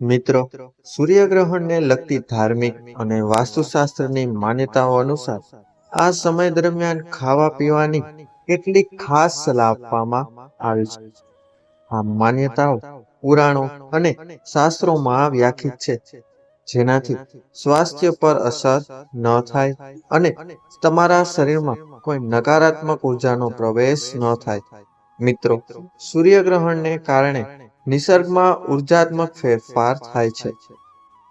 મિત્રો, સૂર્યગ્રહણને લગતી ધાર્મિક અને વાસ્તુશાસ્ત્રની માન્યતાઓ અનુસાર, આ સમય દરમિયાન ખાવા પીવાની કેટલીક ખાસ સલાહ આપવામાં આવી છે. આ માન્યતાઓ પુરાણો અને શાસ્ત્રોમાં વ્યાખ્યાયિત છે. જેનાથી સ્વાસ્થ્ય પર અસર ન થાય અને તમારા શરીરમાં કોઈ નકારાત્મક ઉર્જાનો પ્રવેશ ન થાય. મિત્રો, સૂર્યગ્રહણને કારણે નિસર્ગમાં ઉર્જાત્મક ફેરફાર થાય છે,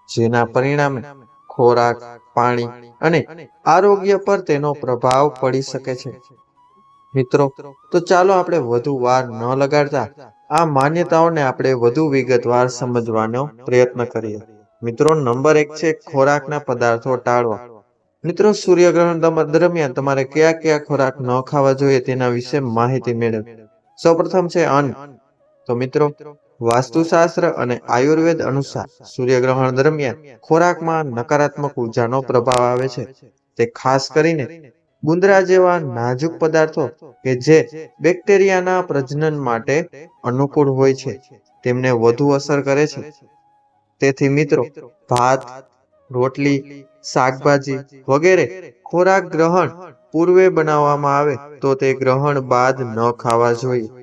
જેના પરિણામે ખોરાક, પાણી અને આરોગ્ય પર તેનો પ્રભાવ પડી શકે છે. મિત્રો, તો ચાલો આપણે વધુ વાર ન લગાડતા આ માન્યતાઓને આપણે વધુ વિગતવાર સમજવાનો પ્રયત્ન કરીએ. મિત્રો, નંબર એક છે ખોરાકના પદાર્થો ટાળવા. મિત્રો, સૂર્યગ્રહણ દરમિયાન તમારે કયા કયા ખોરાક ન ખાવા જોઈએ તેના વિશે માહિતી મેળવવી. સૌપ્રથમ છે અન્ન. તો મિત્રો, વાસ્તુશાસ્ત્ર અને આયુર્વેદ અનુસાર સૂર્યગ્રહણ દરમિયાન ખોરાકમાં નકારાત્મક ઉર્જાનો પ્રભાવ આવે છે. તે ખાસ કરીને ગુંદરા જેવા નાજુક પદાર્થો કે જે બેક્ટેરિયાના પ્રજનન માટે અનુકૂળ હોય છે, તેમને વધુ અસર કરે છે. તેથી મિત્રો, ભાત, રોટલી, શાકભાજી વગેરે ખોરાક ગ્રહણ પૂર્વે બનાવવામાં આવે તો તે ગ્રહણ બાદ ન ખાવા જોઈએ.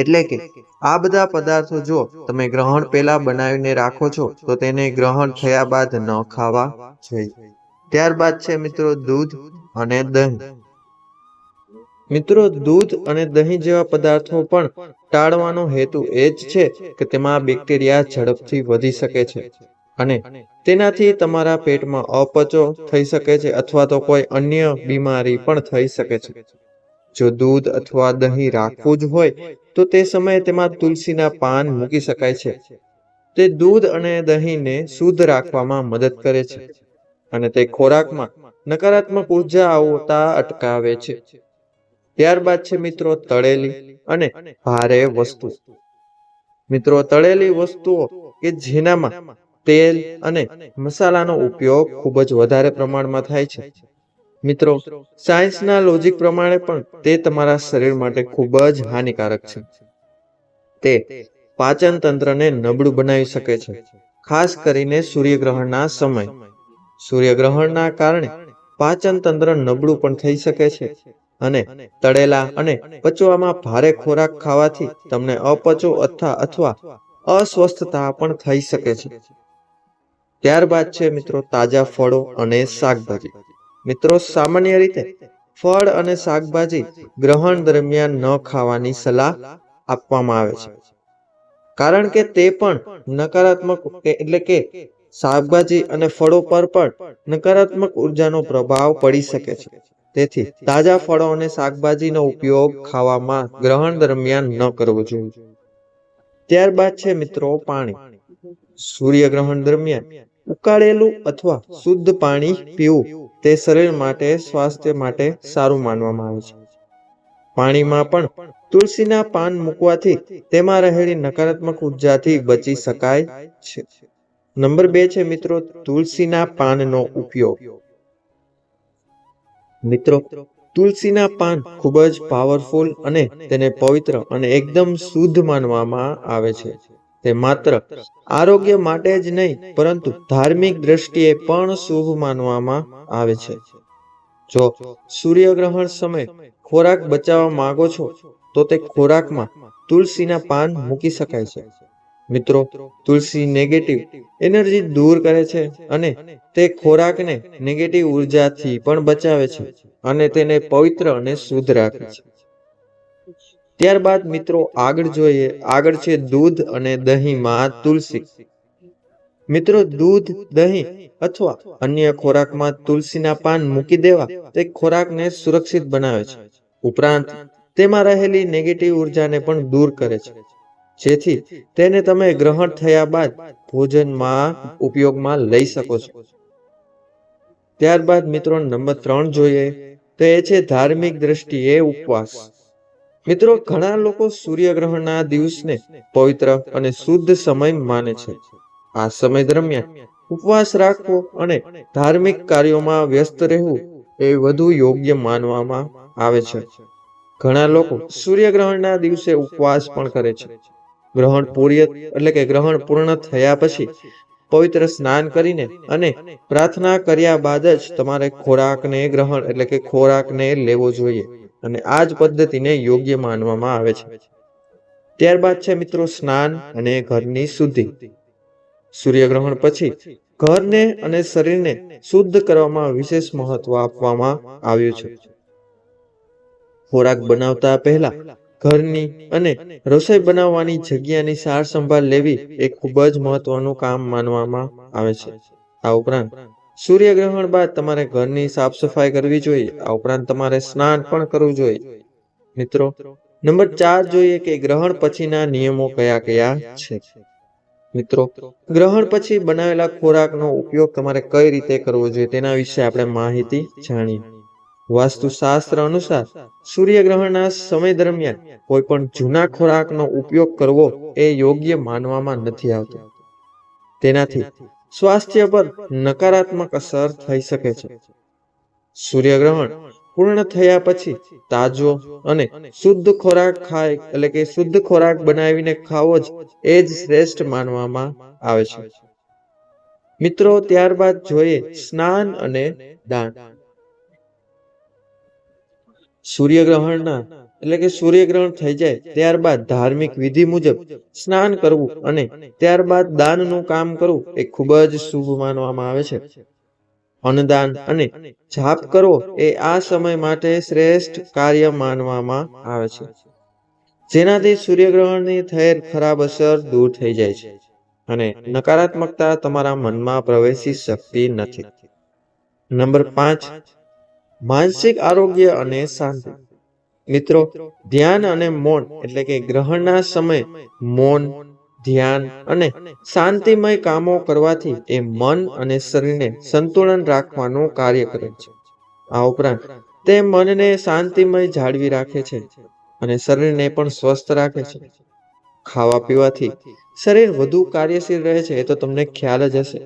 એટલે કે, આ બધા પદાર્થો જો તમે ગ્રહણ પહેલા બનાવીને રાખો છો, તો તેને ગ્રહણ થયા બાદ ન ખાવા જોઈએ. ત્યારબાદ છે મિત્રો દૂધ અને દહીં. મિત્રો દૂધ અને દહીં જેવા પદાર્થો પણ ટાળવાનો હેતુ એ જ છે કે તેમાં બેક્ટેરિયા ઝડપથી વધી શકે છે અને તેનાથી તમારા પેટમાં અપચો થઈ શકે છે અથવા તો કોઈ અન્ય બીમારી પણ થઈ શકે છે. જો દૂધ અથવા દહીં રાખવું જ હોય, તો તે સમયે તેમાં તુલસીના પાન મૂકી શકાય છે. તે દૂધ અને દહીંને શુદ્ધ રાખવામાં મદદ કરે છે અને તે ખોરાકમાં નકારાત્મક ઊર્જા આવતા અટકાવે છે. ત્યારબાદ છે મિત્રો તળેલી અને ભારે વસ્તુ. મિત્રો, તળેલી વસ્તુઓ કે જેનામાં તેલ અને મસાલાનો ઉપયોગ ખૂબ જ વધારે પ્રમાણમાં થાય છે. મિત્રો, સાયન્સના લોજિક પ્રમાણે પણ તે તમારા શરીર માટે ખૂબ જ હાનિકારક છે. તે પાચન તંત્રને નબળું બનાવી શકે છે, ખાસ કરીને સૂર્યગ્રહણના સમય. સૂર્યગ્રહણના કારણે પાચન તંત્ર નબળું પણ થઈ શકે છે અને તળેલા અને પચવામાં ભારે ખોરાક ખાવાથી તમને અપચો અથવા અથવા અસ્વસ્થતા પણ થઈ શકે છે. ત્યારબાદ છે મિત્રો તાજા ફળો અને શાકભાજી. મિત્રો, સામાન્ય રીતે ફળ અને શાકભાજી ગ્રહણ દરમિયાન ન ખાવાની સલાહ આપવામાં આવે છે. કારણ કે તે પણ નકારાત્મક એટલે કે શાકભાજી અને ફળો પર પણ નકારાત્મક ઉર્જાનો પ્રભાવ પડી શકે છે. તેથી તાજા ફળો અને શાકભાજીનો ઉપયોગ ખાવામાં ગ્રહણ દરમિયાન ન કરવો જોઈએ. ત્યારબાદ છે મિત્રો પાણી. સૂર્યગ્રહણ દરમિયાન ઉકાળેલું અથવા શુદ્ધ પાણી પીવું તે શરીર માટે, સ્વાસ્થ્ય માટે સારું માનવામાં આવે છે. પાણીમાં પણ તુલસીના પાન મૂકવાથી તેમાં રહેલી નકારાત્મક ઉર્જાથી બચી શકાય છે. નંબર બે છે મિત્રો, તુલસીના પાનનો ઉપયોગ. મિત્રો, તુલસીના પાન ખૂબ જ પાવરફુલ અને તેને પવિત્ર અને એકદમ શુદ્ધ માનવામાં આવે છે. તે માત્ર આરોગ્ય માટે જ નહીં, પરંતુ ધાર્મિક દ્રષ્ટિએ પણ શુભ માનવામાં આવે છે. જો સૂર્યગ્રહણ સમય ખોરાક બચાવવા માંગો છો, તો તે ખોરાકમાં તુલસીના પાન મૂકી શકાય છે. મિત્રો, તુલસી નેગેટિવ એનર્જી દૂર કરે છે અને તે ખોરાકને નેગેટિવ ઉર્જાથી પણ બચાવે છે અને તેને પવિત્ર અને શુદ્ધ રાખે છે. ત્યારબાદ મિત્રો આગળ જોઈએ, આગળ છે દૂધ અને દહીંમાં તુલસી. મિત્રો દૂધ, દહીં અથવા અન્ય ખોરાકમાં તુલસીના પાન મૂકી દેવા, તે ખોરાકને સુરક્ષિત બનાવે છે. ઉપરાંત, તેમાં રહેલી નેગેટિવ ઉર્જાને પણ દૂર કરે છે. જેથી તેને તમે ગ્રહણ થયા બાદ ભોજનમાં ઉપયોગમાં લઈ શકો છો. ત્યારબાદ મિત્રો નંબર ત્રણ જોઈએ, તો એ છે ધાર્મિક દ્રષ્ટિએ ઉપવાસ. મિત્રો, ઘણા લોકો સૂર્યગ્રહણના દિવસને પવિત્ર અને શુદ્ધ સમય માને છે. આ સમય દરમિયાન ઉપવાસ રાખવો અને ધાર્મિક કાર્યોમાં વ્યસ્ત રહેવું એ વધુ યોગ્ય માનવામાં આવે છે. ઘણા લોકો સૂર્યગ્રહણના દિવસે ઉપવાસ પણ કરે છે. ગ્રહણ પૂર્ય એટલે કે ગ્રહણ પૂર્ણ થયા પછી પવિત્ર સ્નાન કરીને અને પ્રાર્થના કર્યા બાદ જ તમારે ખોરાકને ગ્રહણ એટલે કે ખોરાકને લેવો જોઈએ. અને આ જ પદ્ધતિને યોગ્ય માનવામાં આવે છે. ત્યારબાદ છે મિત્રો સ્નાન અને ઘરની શુદ્ધિ. સૂર્યગ્રહણ પછી ઘરને અને શરીરને શુદ્ધ કરવામાં વિશેષ મહત્વ આપવામાં આવ્યું છે. ખોરાક બનાવતા પહેલા ઘરની અને રસોઈ બનાવવાની જગ્યાની સાર સંભાળ લેવી એ ખૂબ જ મહત્વનું કામ માનવામાં આવે છે. આ ઉપરાંત સૂર્યગ્રહણ બાદ તમારે ઘરની સાફ સફાઈ કરવી જોઈએ. આ ઉપરાંત તમારે સ્નાન પણ કરવું જોઈએ. મિત્રો, નંબર ચાર જોઈએ કે ગ્રહણ પછીના નિયમો કયા કયા છે? મિત્રો, ગ્રહણ પછી બનાવેલા ખોરાકનો ઉપયોગ તમારે કઈ રીતે કરવો જોઈએ તેના વિશે આપણે માહિતી જાણીએ. વાસ્તુશાસ્ત્ર અનુસાર, સૂર્યગ્રહણના સમય દરમિયાન કોઈ પણ જૂના ખોરાકનો ઉપયોગ કરવો એ યોગ્ય માનવામાં નથી આવતો. તેનાથી સ્વાસ્થ્ય પર નકારાત્મક અસર થઈ શકે છે. સૂર્યગ્રહણ પૂર્ણ થયા પછી તાજો અને શુદ્ધ ખોરાક ખાય, એટલે કે શુદ્ધ ખોરાક બનાવીને ખાવો જ એ જ શ્રેષ્ઠ માનવામાં આવે છે. મિત્રો, ત્યારબાદ જોઈએ સ્નાન અને દાન. સૂર્યગ્રહણના એટલે કે સૂર્યગ્રહણ થઈ જાય ત્યારબાદ ધાર્મિક વિધિ મુજબ સ્નાન કરવું અને ત્યારબાદ દાનનું કામ કરવું એ ખૂબ જ શુભ માનવામાં આવે છે. અન્નદાન અને જાપ કરવો એ આ સમય માટે શ્રેષ્ઠ કાર્ય માનવામાં આવે છે. જેનાથી સૂર્યગ્રહણની થયેલ ખરાબ અસર દૂર થઈ જાય છે અને નકારાત્મકતા તમારા મનમાં પ્રવેશી શકતી નથી. નંબર પાંચ, માનસિક આરોગ્ય અને શાંતિ. મિત્રો, ધ્યાન અને મૌન એટલે કે ગ્રહણના સમય મૌન, ધ્યાન અને શાંતિમય કામો કરવાથી એ મન અને શરીરને સંતુલન રાખવાનું કાર્ય કરે છે. આ ઉપરાંત તે મનને શાંતિમય જાળવી રાખે છે અને શરીરને પણ સ્વસ્થ રાખે છે. ખાવા પીવાથી શરીર વધુ કાર્યશીલ રહે છે એ તો તમને ખ્યાલ જ હશે.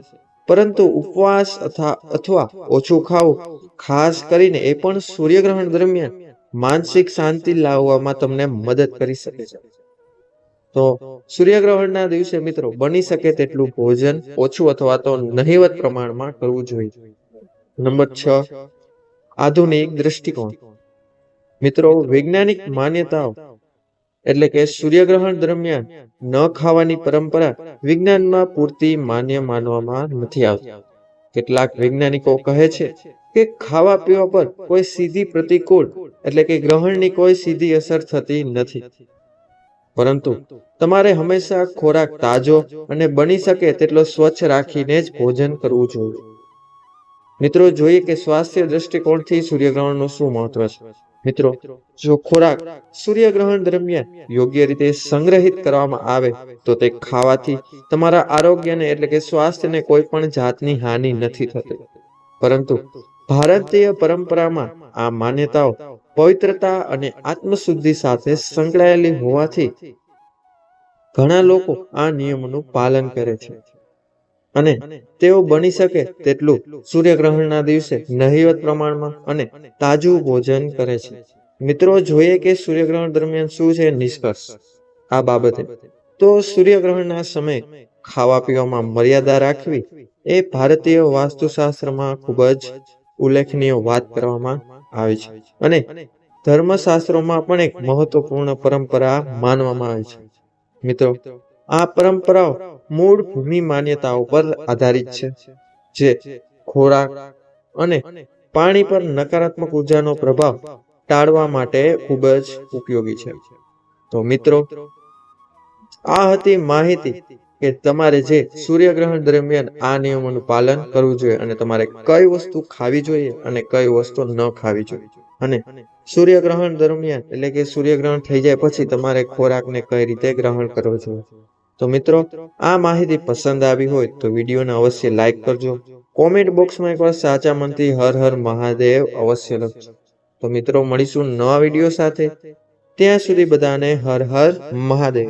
પરંતુ ઉપવાસ અથવા અથવા ઓછું ખાવું ખાસ કરીને એ પણ સૂર્યગ્રહણ દરમિયાન માનસિક શાંતિ લાવવામાં તમને મદદ કરી શકે છે. તો સૂર્યગ્રહણના દિવસે મિત્રો બની શકે તેટલું ભોજન ઓછું અથવા તો નહિવત પ્રમાણમાં કરવું જોઈએ. નંબર છ, આધુનિક દ્રષ્ટિકોણ. મિત્રો, વૈજ્ઞાનિક માન્યતાઓ એટલે કે સૂર્યગ્રહણ દરમિયાન ન ખાવાની પરંપરા વિજ્ઞાનમાં પૂરતી માન્ય માનવામાં નથી આવતી. કેટલાક વૈજ્ઞાનિકો કહે છે કે ખાવા પીવા પર કોઈ સીધી પ્રતિકૂળ એટલે કે ગ્રહણની કોઈ સીધી અસર થતી નથી. પરંતુ તમારે હંમેશા ખોરાક તાજો અને બની શકે તેટલો સ્વચ્છ રાખીને જ ભોજન કરવું જોઈએ. મિત્રો, જોઈએ કે સ્વાસ્થ્ય દ્રષ્ટિકોણથી સૂર્યગ્રહણનું શું મહત્વ છે? મિત્રો, જો ખોરાક સૂર્યગ્રહણ દરમિયાન યોગ્ય રીતે સંગ્રહિત કરવામાં આવે, તો તે ખાવાથી તમારા આરોગ્યને એટલે કે સ્વાસ્થ્યને કોઈ પણ જાતની હાનિ નથી થતી. પરંતુ ભારતીય પરંપરામાં આ માન્યતાઓ પવિત્રતા અને આત્મશુદ્ધિ સાથે સંકળાયેલી હોવાથી ઘણા લોકો આ નિયમોનું પાલન કરે છે. અને તેઓ બની શકે તેટલું સૂર્યગ્રહણના દિવસે નહિવત પ્રમાણમાં અને તાજું ભોજન કરે છે. મિત્રો, જોઈએ કે સૂર્યગ્રહણ દરમિયાન શું છે નિષ્કર્ષ? આ બાબતે તો સૂર્યગ્રહણના સમયે ખાવા પીવામાં મર્યાદા રાખવી એ ભારતીય વાસ્તુશાસ્ત્રમાં ખૂબ જ ઉલ્લેખનીય વાત કરવામાં આવી છે. અને ધર્મશાસ્ત્રોમાં પણ એક મહત્વપૂર્ણ પરંપરા માનવામાં આવે છે. મિત્રો, આ પરંપરાઓ મૂળ ભૂમિ માન્યતાઓ પર આધારિત છે, જે ખોરાક અને પાણી પર નકારાત્મક ઉર્જાનો પ્રભાવ ટાળવા માટે ખૂબ જ ઉપયોગી છે. તો મિત્રો, આ હતી માહિતી કે તમારે જે સૂર્યગ્રહણ દરમિયાન આ નિયમોનું પાલન કરવું જોઈએ અને તમારે કઈ વસ્તુ ખાવી જોઈએ અને કઈ વસ્તુ ન ખાવી જોઈએ. અને સૂર્યગ્રહણ દરમિયાન, એટલે કે સૂર્યગ્રહણ થઈ જાય પછી તમારે ખોરાકને કઈ રીતે ગ્રહણ કરવો જોઈએ. તો મિત્રો, આ માહિતી પસંદ આવી હોય તો વિડીયોને અવશ્ય લાઈક કરજો. કોમેન્ટ બોક્સમાં એકવાર સાચા મનથી હર હર મહાદેવ અવશ્ય લખજો. તો મિત્રો, મળીશું નવા વીડિયો સાથે. ત્યાં સુધી બધાને હર હર મહાદેવ.